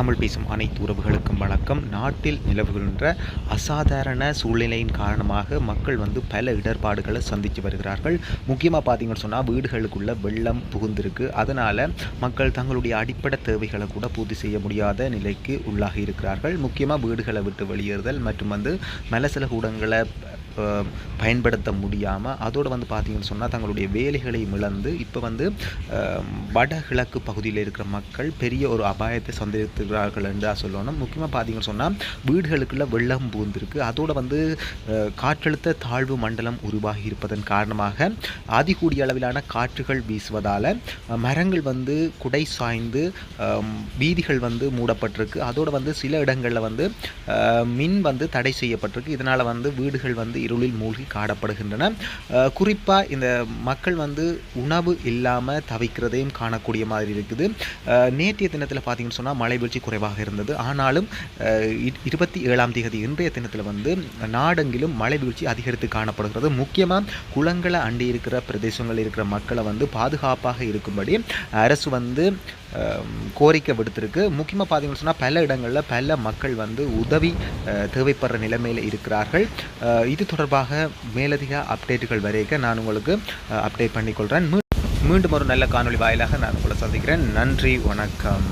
தமிழ் பேசும் அனைத்து உறவுகளுக்கும் வணக்கம். நாட்டில் நிலவுகின்ற அசாதாரண சூழ்நிலையின் காரணமாக மக்கள் வந்து பல இடர்பாடுகளை சந்தித்து வருகிறார்கள். முக்கியமாக பார்த்தீங்கன்னு சொன்னால் வீடுகளுக்குள்ள வெள்ளம் புகுந்திருக்கு. அதனால் மக்கள் தங்களுடைய அடிப்படை தேவைகளை கூட பூர்த்தி செய்ய முடியாத நிலைக்கு உள்ளாகி இருக்கிறார்கள். முக்கியமாக வீடுகளை விட்டு வெளியேறுதல் மற்றும் வந்து மலசில கூடங்களை பயன்படுத்த முடியாமல் அதோடு வந்து பார்த்தீங்கன்னு சொன்னால் தங்களுடைய வேலைகளை இழந்து இப்போ வந்து வடகிழக்கு பகுதியில் இருக்கிற மக்கள் பெரிய ஒரு அபாயத்தை சந்தித்துகிறார்கள் என்று தான் சொல்லணும். முக்கியமாக பார்த்தீங்கன்னு சொன்னால் வீடுகளுக்குள்ள வெள்ளம் பூந்திருக்கு. அதோடு வந்து காற்றழுத்த தாழ்வு மண்டலம் உருவாகி இருப்பதன் காரணமாக அதிகூடிய அளவிலான காற்றுகள் வீசுவதால் மரங்கள் வந்து குடை சாய்ந்து வீதிகள் வந்து மூடப்பட்டிருக்கு. அதோடு வந்து சில இடங்களில் வந்து மின் வந்து தடை செய்யப்பட்டிருக்கு. இதனால் வந்து வீடுகள் வந்து இருளில் மூழ்கி காணப்படுகின்றன. குறிப்பாக இந்த மக்கள் வந்து உணவு இல்லாமல் தவிக்கிறதையும் காணக்கூடிய மாதிரி இருக்குது. நேற்றைய தினத்தில் பார்த்தீங்கன்னு சொன்னால் மழை வீழ்ச்சி குறைவாக இருந்தது. ஆனாலும் இருபத்தி ஏழாம் தேதி இன்றைய தினத்தில் வந்து நாடெங்கிலும் மழை வீழ்ச்சி அதிகரித்து காணப்படுகிறது. முக்கியமாக குளங்களை அண்டி இருக்கிற பிரதேசங்களில் இருக்கிற மக்களை வந்து பாதுகாப்பாக இருக்கும்படி அரசு வந்து கோரிக்கை விடுத்திருக்கு. முக்கியமாக பார்த்தீங்கன்னு சொன்னால் பல இடங்களில் பல மக்கள் வந்து உதவி தேவைப்படுற நிலைமையில் இருக்கிறார்கள். இது தொடர்பாக மேலதிக அப்டேட்டுகள் வரைக்க நான் உங்களுக்கு அப்டேட் பண்ணிக்கொள்கிறேன் மீண்டும் ஒரு நல்ல காணொளி வாயிலாக நான் உங்களை சந்திக்கிறேன். நன்றி வணக்கம்.